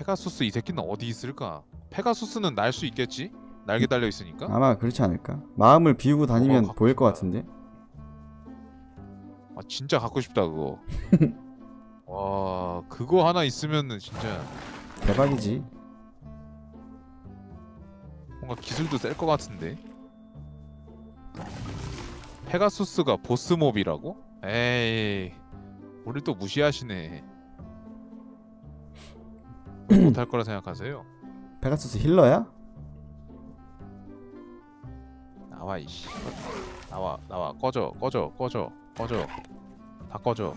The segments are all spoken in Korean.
페가수스 이 새끼는 어디 있을까? 페가수스는 날 수 있겠지? 날개 달려 있으니까. 아마 그렇지 않을까? 마음을 비우고 다니면 갖고 보일 것. 같은데. 아 진짜 갖고 싶다 그거. 와 그거 하나 있으면은 진짜 대박이지. 뭔가 기술도 셀 것 같은데. 페가수스가 보스몹이라고? 에이 우리 또 무시하시네. 왜 못할 거라 생각하세요? 페가수스 힐러야? 나와 이씨. 나와 나와 꺼져 꺼져 꺼져 꺼져 다 꺼져.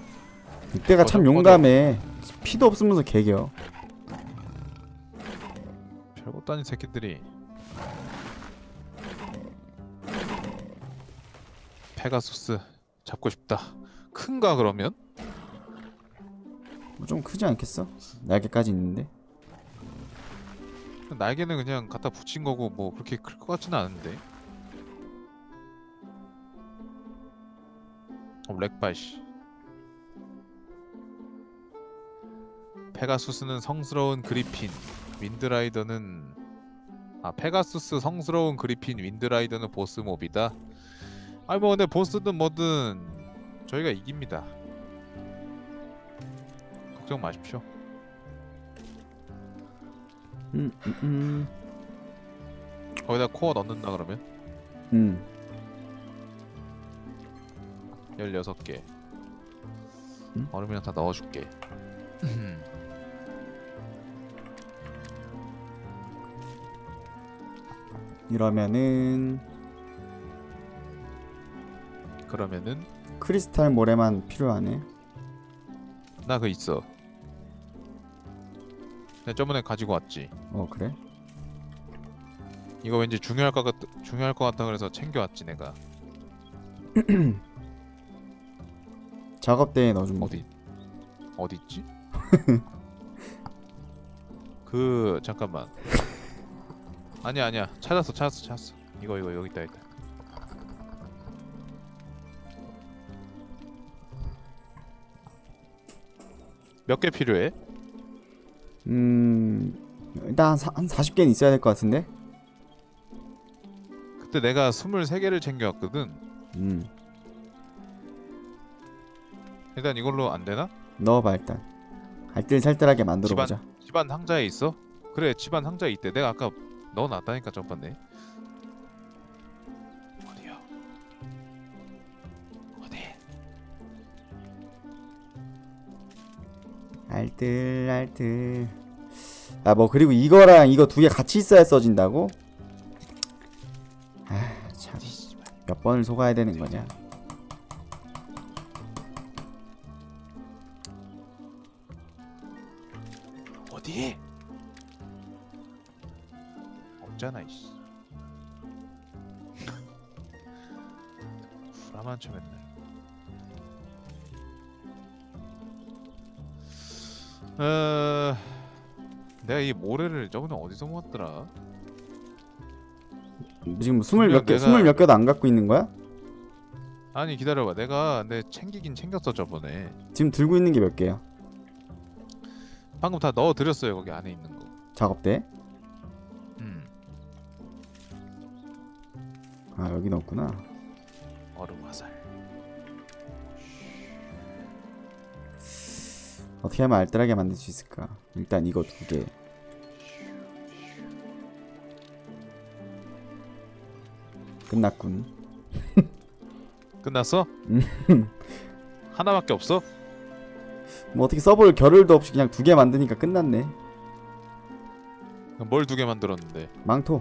이때가 참 꺼져, 용감해. 피도 없으면서 개겨. 별것도 아닌 새끼들이 페가수스 잡고 싶다 큰가 그러면? 뭐 좀 크지 않겠어? 날개까지 있는데. 날개는 그냥 갖다 붙인 거고 뭐 그렇게 클 것 같지는 않은데. 어 렉바이씨. 페가수스는 성스러운 그리핀 윈드라이더는 아 페가수스 성스러운 그리핀 윈드라이더는 보스몹이다? 아니 뭐 근데 보스든 뭐든 저희가 이깁니다. 걱정 마십시오 음, 음, 음. 거기다 코어 넣는다 그러면 음. 16개 응? 얼음이랑 다 넣어줄게 이러면은 그러면은 크리스탈 모래만 필요하네. 나 그거 있어 내가 저번에 가지고 왔지. 어 그래? 이거 왠지 중요할 것 같, 중요할 것 같다 그래서 챙겨왔지 내가. 작업대에 넣어주면 어디 어디 있지? 그 잠깐만. 아니야 아니야. 찾았어 찾았어 찾았어. 이거 이거 여기 있다 여기 있다. 몇 개 필요해? 음 일단 한, 사, 한 40개는 있어야 될 것 같은데. 그때 내가 23개를 챙겨왔거든 음 일단 이걸로 안 되나? 넣어봐 일단. 알뜰살뜰하게 만들어 보자. 집안 상자에 있어? 그래 집안 상자에 있대 내가 아까 넣어놨다니까 저번에 어디요? 어디? 알뜰 알뜰. 아 뭐 그리고 이거랑 이거 두 개 같이 있어야 써진다고? 아참. 몇 번을 속아야 되는 거냐? 어디? 없잖아 이씨 구라만 쳐 맨날 어... 내가 이 모래를 저번에 어디서 모았더라? 지금 스물 몇 개, 내가- 스물 몇 개도 안 갖고 있는 거야? 아니 기다려봐 내가 내 챙기긴 챙겼어 저번에 지금 들고 있는 게 몇 개야? 방금 다 넣어드렸어요 거기 안에 있는 거 작업대? 음. 아 여기 넣었구나. 얼음 화살 어떻게 하면 알뜰하게 만들 수 있을까? 일단 이거 두 개. 끝났군. 끝났어? 음. 하나밖에 없어? 뭐 어떻게 써볼 겨를도 없이 그냥 두 개 만드니까 끝났네. 뭘 두 개 만들었는데 망토.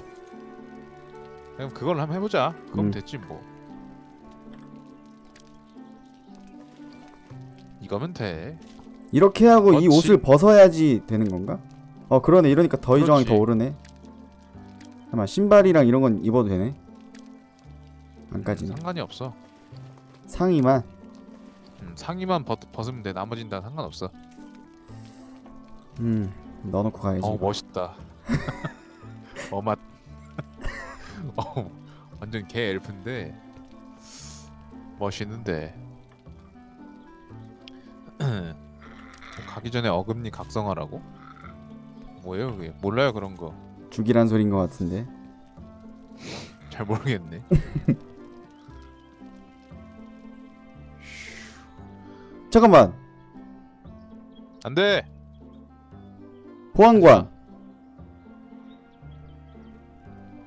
그럼 그걸 한번 해보자 그럼 음. 됐지 뭐 이거면 돼 이렇게 하고 이 그렇지. 옷을 벗어야지 되는 건가? 어 그러네. 이러니까 더위 저항이 더. 오르네. 잠깐 신발이랑 이런 건 입어도 되네. 안까지는 상관이 없어 상의만. 음, 상의만 벗, 벗으면 돼 나머진 다 상관없어 음 넣어놓고 가야지. 어 멋있다 어맛 어 완전 개 엘프인데 멋있는데 가기 전에 어금니 각성하라고? 뭐예요 그게? 몰라요 그런 거. 죽이란 소린 것 같은데. 잘 모르겠네. 잠깐만. 안 돼. 보안관.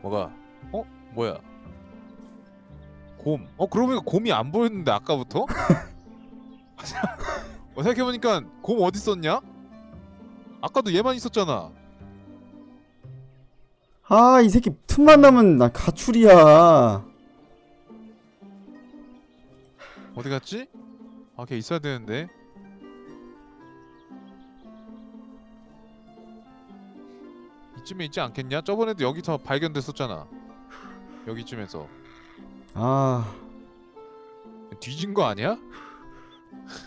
뭐가? 어? 뭐야? 곰. 어 그러고 보니까 곰이 안 보였는데 아까부터? 어, 생각해 보니까 곰 어디 있었냐? 아까도 얘만 있었잖아. 아, 이 새끼 틈만 나면 나 가출이야. 어디 갔지? 아, 걔 있어야 되는데. 이쯤에 있지 않겠냐? 저번에도 여기서 발견됐었잖아. 여기쯤에서 아, 뒤진 거 아니야?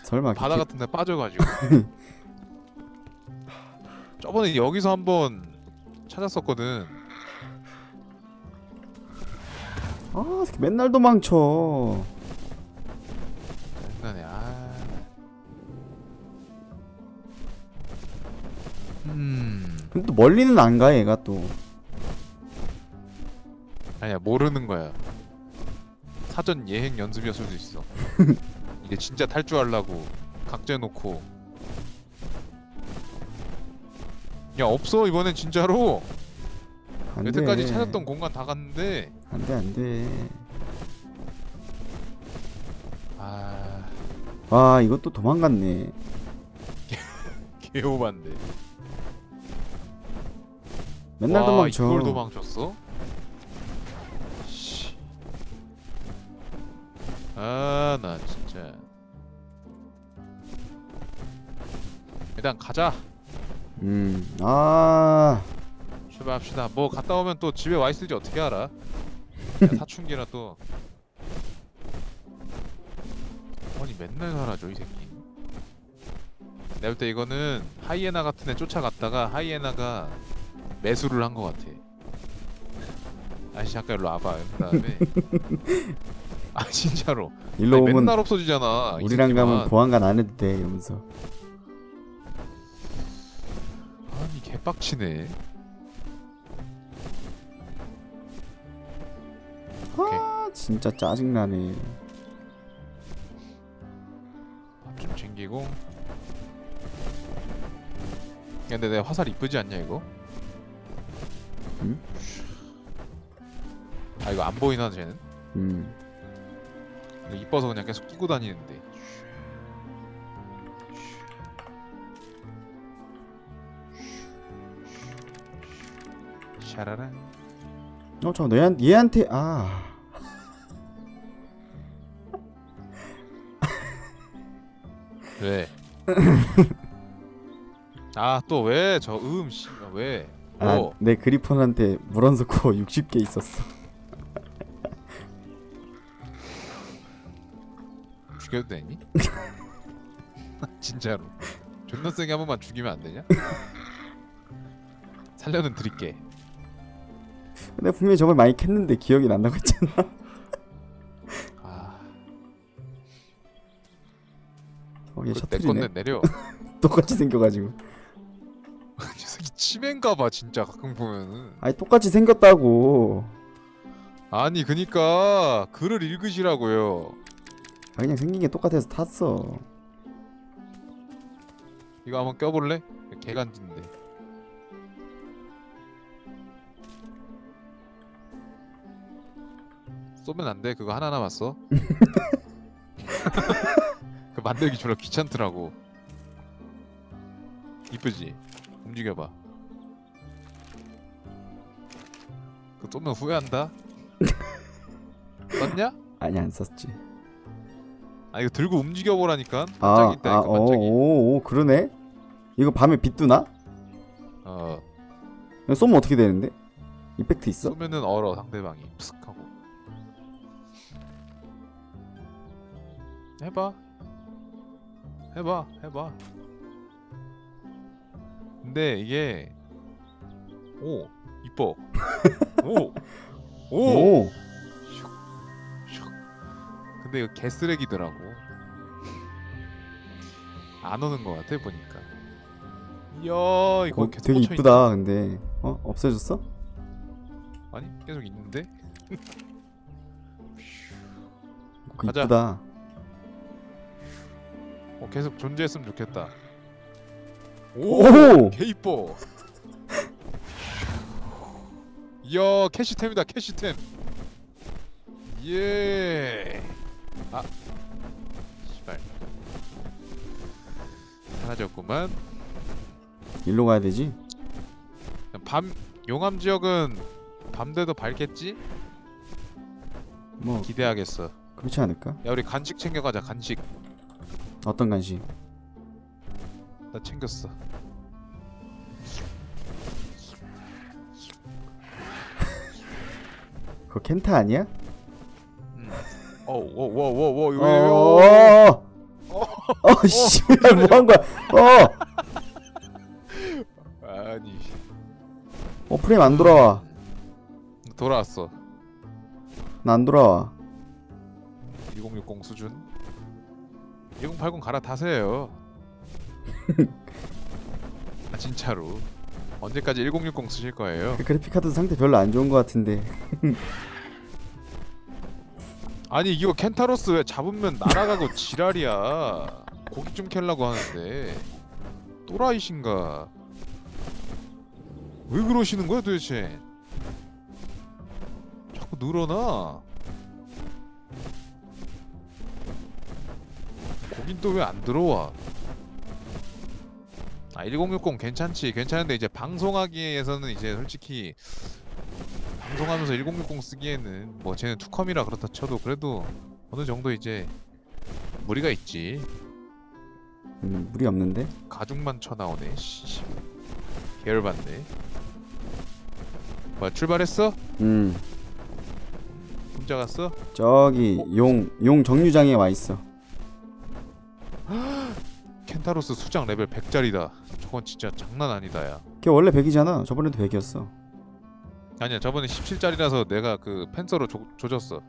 설마 바다 기- 같은 데 빠져가지고. 저번에 여기서 한번 찾았었거든. 아, 맨날 도망쳐. 음. 근데 또 멀리는 안 가, 얘가 또. 아니야 모르는 거야. 사전 예행 연습이었을 수도 있어. 이게 진짜 탈주하려고 각재놓고. 야 없어 이번엔 진짜로. 안 돼. 여태까지 찾았던 공간 다 갔는데. 안 돼, 안 돼. 아 와, 이것도 도망갔네. 개오반데. 맨날 와, 도망쳐. 이걸 도망쳤어? 씨. 아, 나 진짜. 일단 가자. 음, 아, 출발합시다. 뭐 갔다 오면 또 집에 와 있을지 어떻게 알아? 야, 사춘기라 또. 아니 맨날 사라져 이 새끼. 내가 볼 때 이거는 하이에나 같은 애 쫓아갔다가 하이에나가 매수를 한 것 같아. 아씨 잠깐 일로 와봐. 그다음에 아 진짜로. 일로 아니, 오면 맨날 없어지잖아. 이 우리랑. 가면 보안관 안 해도 돼, 이러면서. 아니 개빡치네. 아, 진짜 짜증나네. 밥 좀 챙기고. 근데 내 화살 이쁘지 않냐 이거? 응? 아 이거 안 보이나 쟤는? 음, 이뻐서 그냥 계속 끼고 다니는데. 샤라란. 어, 저 얘한, 얘한테, 아. 왜? 아 또 왜? 저 음, 씨, 왜? 아, 뭐? 내 그리폰한테 물원석 코어 60개 있었어. 죽여도 되니? 진짜로 존나 세게 한 번만 죽이면 안 되냐? 살려는 드릴게 내가 분명히 저걸 많이 캤는데 기억이 난다고 했잖아. 아 어, 얘 셔틀이네. 내려 똑같이 생겨가지고. 치매인가봐 진짜 가끔 보면은 아니 똑같이 생겼다고. 아니 그니까 글을 읽으시라고요 아, 그냥 생긴 게 똑같아서 탔어. 이거 한번 껴볼래? 개간지인데 쏘면 안돼 그거 하나 남았어 그 만들기 졸라 귀찮더라고 이쁘지? 움직여봐 그 쏘면 후회한다 썼냐? 아니 안 썼지. 아 이거 들고 움직여 보라니까 아, 반짝이 있다니까 아, 어, 오, 오, 그러네. 이거 밤에 빛 뜨나? 어 쏘면 어떻게 되는데? 이펙트 있어? 쏘면은 얼어 상대방이 푸슥 하고 해봐 해봐 해봐 근데 이게 오 이뻐. 오 오. 오, 근데 이거 개쓰레기더라고. 안 오는 것 같아 보니까. 이야 이거 어, 계속 되게 이쁘다 근데. 어? 없어졌어? 아니 계속 있는데? 가자. 이쁘다. 어, 계속 존재했으면 좋겠다. 오! 개 이뻐 이야 캐시템이다 캐시템 예. 아. 씨발. 사라졌구만. 일로 가야 되지? 밤 용암 지역은 밤 돼도 밝겠지? 뭐 기대하겠어. 그렇지 않을까? 야 우리 간식 챙겨가자. 간식. 어떤 간식? 나 챙겼어. 그거 켄타 아니야? 음. 어워워워워 이거 어. 어. 어, 씨발 뭐한 거야? 어. 아니 어 프레임 안 돌아와. 돌아왔어. 나 안 돌아와. 1060 수준. 1080 갈아타세요. 아 진짜로. 언제까지 1060 쓰실 거예요? 그 그래픽 카드 상태 별로 안 좋은 거 같은데. 아니 이거 켄타로스 왜 잡으면 날아가고 지랄이야. 고기 좀 캘라고 하는데 또라이신가? 왜 그러시는 거야 도대체? 자꾸 늘어나. 고긴 또 왜 안 들어와? 아 1060 괜찮지 괜찮은데 이제 방송하기에서는 이제 솔직히 방송하면서 1060 쓰기에는 뭐 쟤는 투컴이라 그렇다 쳐도 그래도 어느 정도 이제 무리가 있지 음, 물이 없는데. 가죽만 쳐나오네 씨 계열받네 뭐야 출발했어? 음. 혼자 갔어? 저기 용 용 정류장에 와 있어. 켄타로스 수장 레벨 100짜리다 저건 진짜 장난 아니다 야걔 원래 100이잖아. 저번에도 100이었어. 아니야 저번에 17짜리라서 내가 그 펜서로 조, 조졌어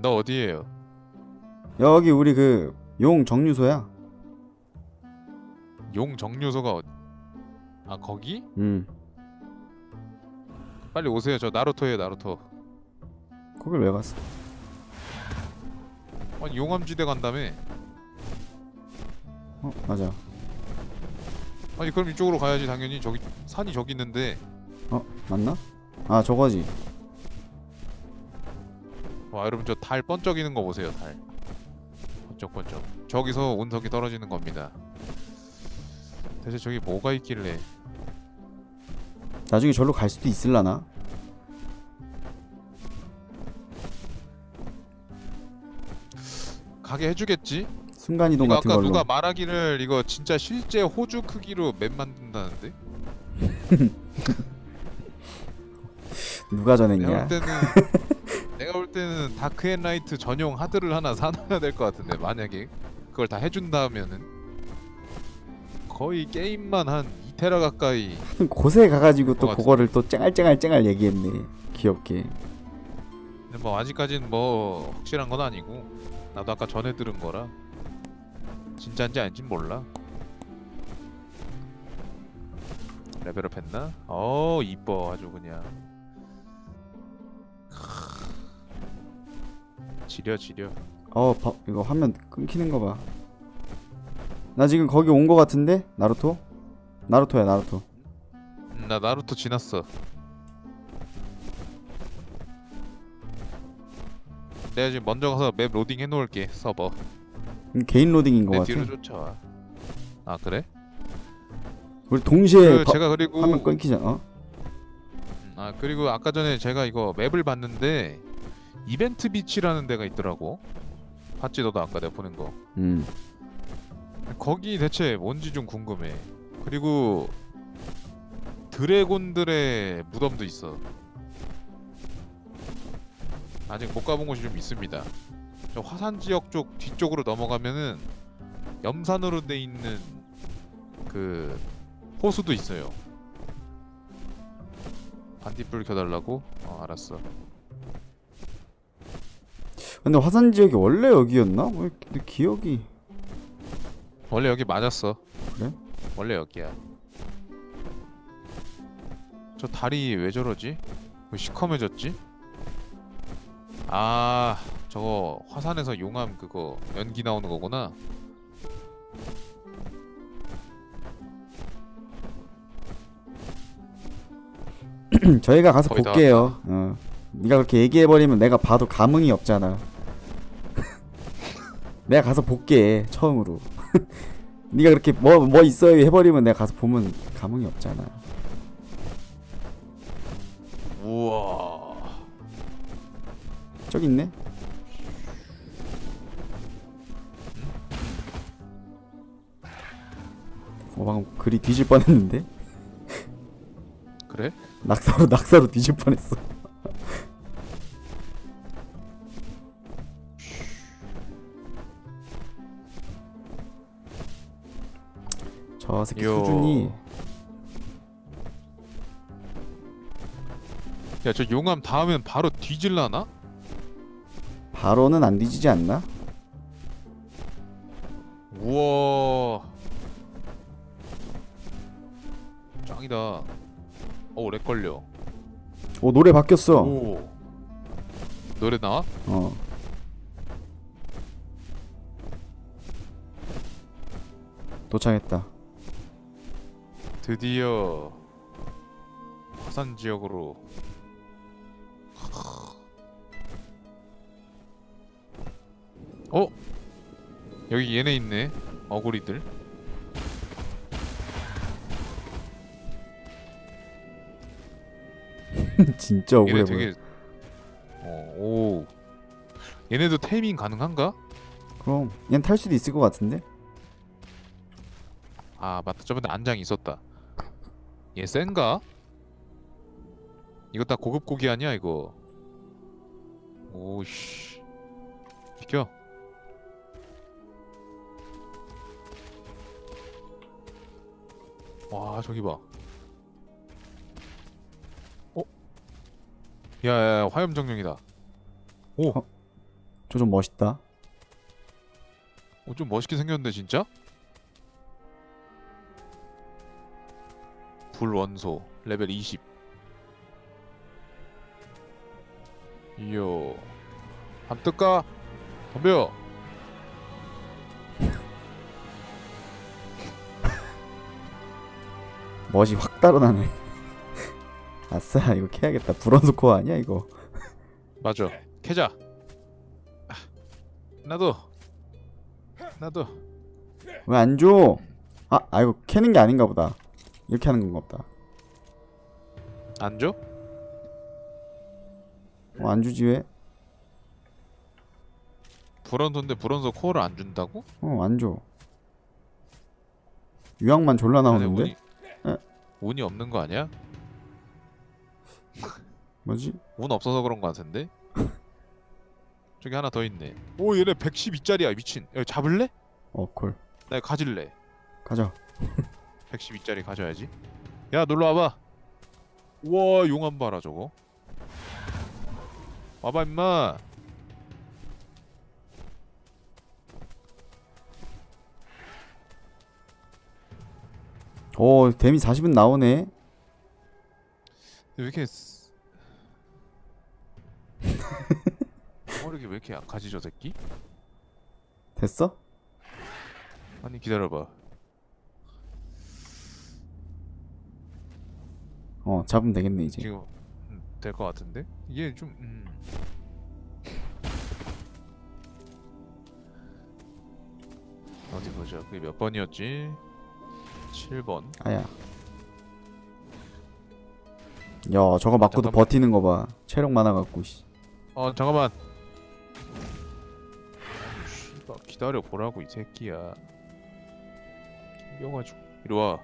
너 어디에요? 여기 우리 그 용 정류소야. 용 정류소가 어디? 아 거기? 음. 빨리 오세요 저 나루토예요 나루토 거길 왜 갔어? 아니 용암지대 간다며 어, 맞아. 아니 그럼 이쪽으로 가야지 당연히 저기 산이 저기 있는데 어, 맞나? 아, 저거지. 와 여러분 저 달 번쩍이는 거 보세요 달 번쩍번쩍 저기서 운석이 떨어지는 겁니다 대체 저기 뭐가 있길래 나중에 절로 갈 수도 있을라나? 가게 해주겠지? 순간 이동 이거 같은 아까 걸로. 누가 말하기를 이거 진짜 실제 호주 크기로 맵 만든다는데? 누가 내가 전했냐? 볼 때는 내가 볼 때는 다크앤라이트 전용 하드를 하나 사놔야 될 것 같은데 만약에 그걸 다 해준다면은 거의 게임만 한 2테라 가까이 곳에 가가지고 또것 그거를 또 쨍알쨍알쨍알 얘기했네. 귀엽게. 근데 뭐 아직까진 뭐 확실한 건 아니고 나도 아까 전에 들은 거라 진짜인지 아닌진 몰라 레벨업 했나? 어 이뻐 아주 그냥 크. 지려 지려 어, 봐, 이거 화면 끊기는 거 봐. 나 지금 거기 온 거 같은데? 나루토? 나루토야, 나루토. 음, 나 나루토 지났어 내가 지금 먼저 가서 맵 로딩 해놓을게 서버 음, 개인 로딩인 거 내 같아. 뒤로 쫓아와 아 그래? 우리 동시에 그 바- 제가 그리고 화면 끊기잖아. 어? 음, 아 그리고 아까 전에 제가 이거 맵을 봤는데 이벤트 비치라는 데가 있더라고 봤지 너도 아까 내가 보낸 거 음. 거기 대체 뭔지 좀 궁금해 그리고 드래곤들의 무덤도 있어 아직 못 가본 곳이 좀 있습니다 저 화산 지역 쪽 뒤쪽으로 넘어가면은 염산으로 돼 있는 그 호수도 있어요 반딧불 켜달라고? 어 알았어 근데 화산 지역이 원래 여기였나? 왜 근데 기억이 원래 여기 맞았어. 그래? 원래 여기야. 저 다리 왜 저러지? 왜 시커매졌지? 아, 저거 화산에서 용암 그거 연기 나오는 거구나. 저희가 가서 볼게요. 어. 네가 그렇게 얘기해 버리면 내가 봐도 감흥이 없잖아. 내가 가서 볼게 처음으로. 네가 그렇게 뭐뭐 있어요 해버리면 내가 가서 보면 감흥이 없잖아. 저기 있네. 어 방금 글이 뒤질 뻔했는데 그래? 낙사로 낙사로 뒤질 뻔했어. 저 새끼 요. 수준이 야, 저 용암 닿으면 바로 뒤질라나? 바로는 안 뒤지지 않나? 우와. 짱이다. 어, 렉 걸려. 오 노래 바뀌었어. 오. 노래 나와? 어. 도착했다. 드디어 화산 지역으로 어? 여기 얘네 있네 어구리들 진짜 억울해 얘네 보여. 되게 어, 오 얘네도 테이밍 가능한가? 그럼 얘는 탈 수도 있을 것 같은데? 아 맞다 저번에 안장 있었다 얘 센가? 이거 다 고급 고기 아니야 이거 오씨 비켜 와 저기 봐 어? 야야야 화염정령이다 오! 어? 저좀 멋있다. 어, 좀 멋있게 생겼는데 진짜? 불원소 레벨 20 이요 한 뜰까? 덤벼 멋이 확 달아나네. 아싸 이거 캐야겠다. 브론즈 코어 아니야 이거? 맞아 캐자 아, 나도 나도 왜 안 줘? 아, 아 이거 캐는 게 아닌가 보다. 이렇게 하는 건가 보다. 안 줘? 어, 안 주지 왜? 불원소인데 불원소 코어를 안 준다고? 어, 안 줘. 유황만 졸라 나오는데? 운이, 에? 운이 없는 거 아니야? 뭐지? 운 없어서 그런 거 같은데? 저기 하나 더 있네 오 얘네 112짜리야 미친 야 잡을래? 어, 콜. 나 이거 가질래 가자. 112짜리 가져야지 야 놀러 와봐 우와 용암 봐라 저거 와봐 임마 오, 데미 40은 나오네. 왜 이렇게 쓰- 머리가 왜 이렇게 약하지 저 새끼? 됐어? 아니 기다려봐 어, 잡으면 되겠네 이제. 지금 음, 될것 같은데? 이게 좀 음. 어디 보자 그게 몇 번이었지? 7번 아야. 야, 저거 맞고도 잠깐만. 버티는 거 봐. 체력 많아갖고. 씨. 어 잠깐만 씨발 기다려 보라고 이 새끼야 튕겨가지고 이리 와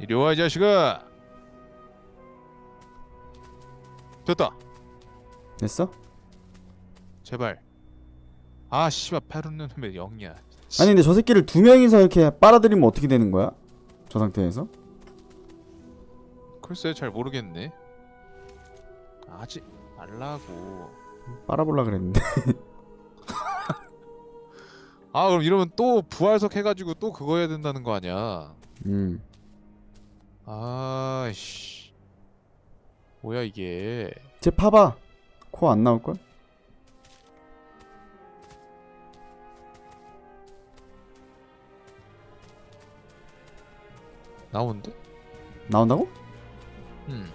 이리 와이 자식아 됐다 됐어? 제발 아 씨발 페루는 왜 0이야 아니 근데 저 새끼를 두 명이서 이렇게 빨아들이면 어떻게 되는 거야? 저 상태에서? 글쎄 잘 모르겠네 하지 말라고 빨아볼라 그랬는데. 아 그럼 이러면 또 부활석 해가지고 또 그거 해야 된다는 거 아니야 음. 아이씨 뭐야 이게 쟤 파봐. 코 안 나올 걸? 나오는데? 나온다고? 음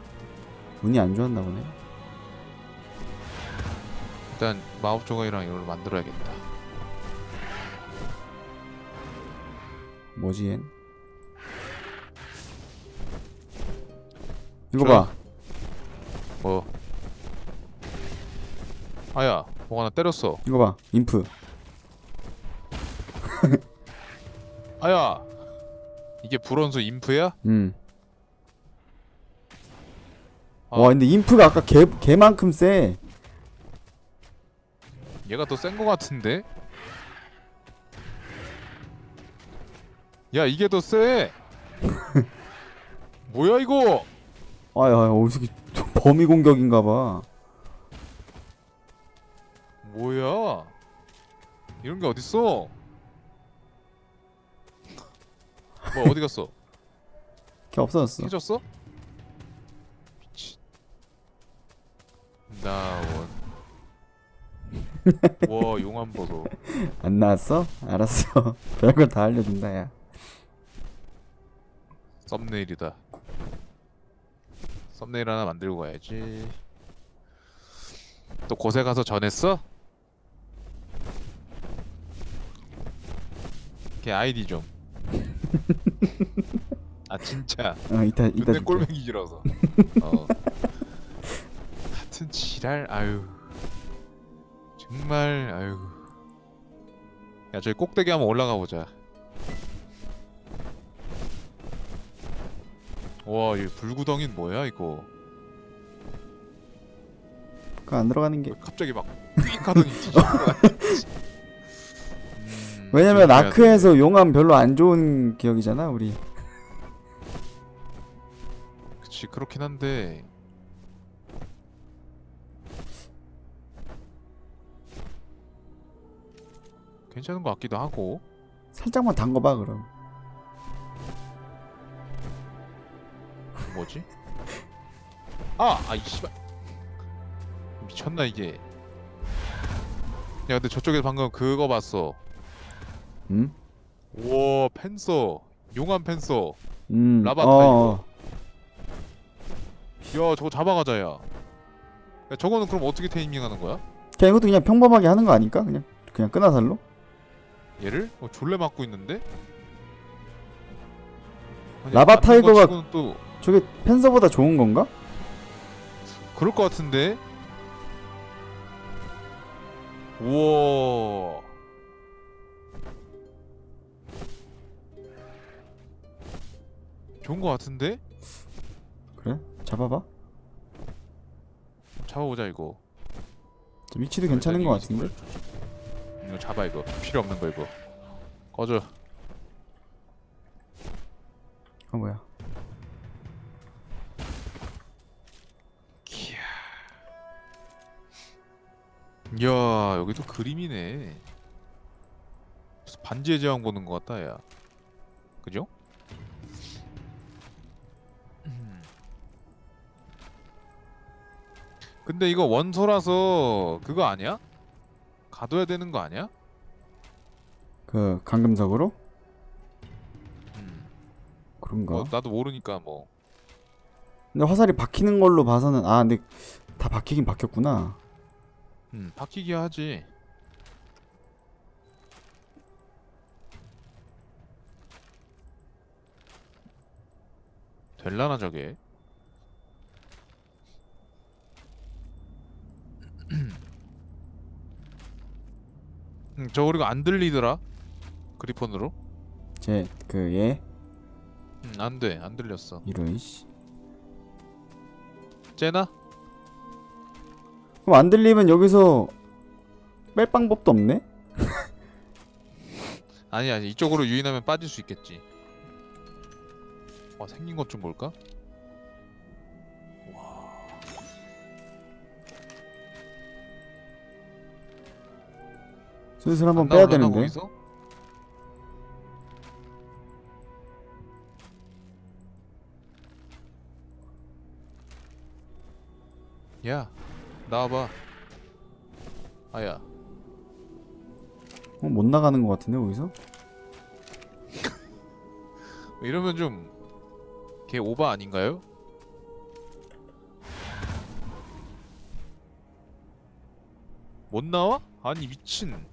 운이 안 좋았나 보네. 일단 마법 조각이랑 이걸 만들어야겠다 뭐지 얜? 이거. 봐. 뭐 아야 뭐가 나 때렸어 이거 봐. 인프. 아야 이게 불원수 인프야? 음. 아. 와 근데 인프가 아까 개 개만큼 세. 얘가 더 센 거 같은데? 야 이게 더 세! 뭐야 이거? 아야 어디서 범위 공격인가 봐. 뭐야? 이런 게 어딨어? 뭐 어디 갔어? 걔 없어졌어. 해줬어? 미친 나원 와 용암 보소 안 나왔어? 알았어. 별걸 다 알려준다 야. 썸네일이다 썸네일 하나 만들고 가야지 또 곳에 가서 전했어? 걔 아이디 좀. 아 진짜 어 이따 이따 줄게. 꼴뱅이 길어서. 어. 같은 지랄 아유. 정말 아유. 야 저기 꼭대기 한번 올라가 보자. 와, 이 불구덩이는 뭐야 이거? 그거 안 들어가는 게왜 갑자기 막 삐익하더니 뒤집어. 음, 왜냐면 아크에서 용암 별로 안 좋은 기억이잖아 우리. 그치 그렇긴 한데 괜찮은 것 같기도 하고 살짝만 담궈봐 그럼. 뭐지? 아! 아이 씨발 미쳤나 이게 야 근데 저쪽에 방금 그거 봤어 응? 우와 펜서 용암 펜서 음. 라바 어, 타이거. 야 저거 잡아가자 야. 야 저거는 그럼 어떻게 테이밍하는 거야? 그냥 이것도 그냥 평범하게 하는 거 아닐까? 그냥 그냥 끈화살로? 얘를? 어, 졸래 맞고 있는데? 아니, 라바 타이거가- 또 저게 펜서보다 좋은 건가? 그럴 것 같은데? 우와 좋은 것 같은데? 그래? 잡아봐. 잡아보자 이거 좀 위치도 괜찮은 거 같은데. 이거 잡아 이거 필요 없는 거 이거 꺼져 어 뭐야? 이야 이야 여기도 그림이네 반지의 제왕 보는 것 같다 야 그죠? 근데 이거 원소라서 그거 아니야? 가둬야 되는 거 아니야? 그 감금석으로? 음. 그런가? 뭐 나도 모르니까 뭐 근데 화살이 박히는 걸로 봐서는 아 근데 다 박히긴 박혔구나. 음, 바뀌기 하지. 될라나 저게? 음, 저 그리고 안 들리더라. 그리폰으로? 쟤그 얘 음, 안 돼. 안 들렸어. 이런 씨. 쟤나? 그럼 안 들리면 여기서 뺄 방법도 없네? 아니 아니 이쪽으로 유인하면 빠질 수 있겠지. 와 생긴 것 좀 볼까? 슬슬 한번 빼야 되는데. 거기서? 야, 나와봐. 아야. 어, 못 나가는 것 같은데 거기서? 이러면 좀 걔 오바 아닌가요? 못 나와? 아니 미친.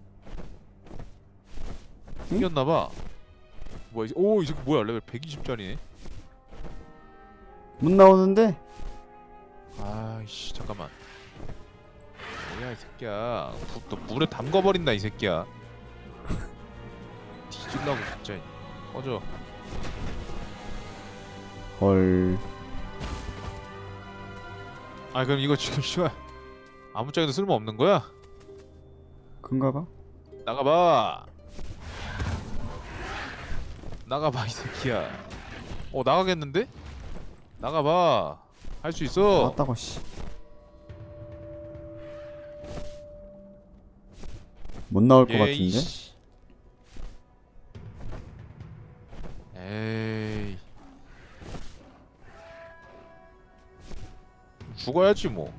생겼나봐. 뭐야 이- 오, 이 새끼 뭐야 레벨 120짜리네. 못 나오는데? 아이씨 잠깐만. 뭐야 이 새끼야. 부, 너 물에 담궈버린다 이 새끼야. 뒤질라고 진짜. 꺼져. 헐. 아 그럼 이거 지금 씨발. 아무짝에도 쓸모 없는 거야? 큰가 봐? 나가봐 나가봐 이 새끼야 어 나가겠는데? 나가봐 할 수 있어 나왔다고 씨. 못 나올 것 에이, 같은데? 씨. 에이 죽어야지 뭐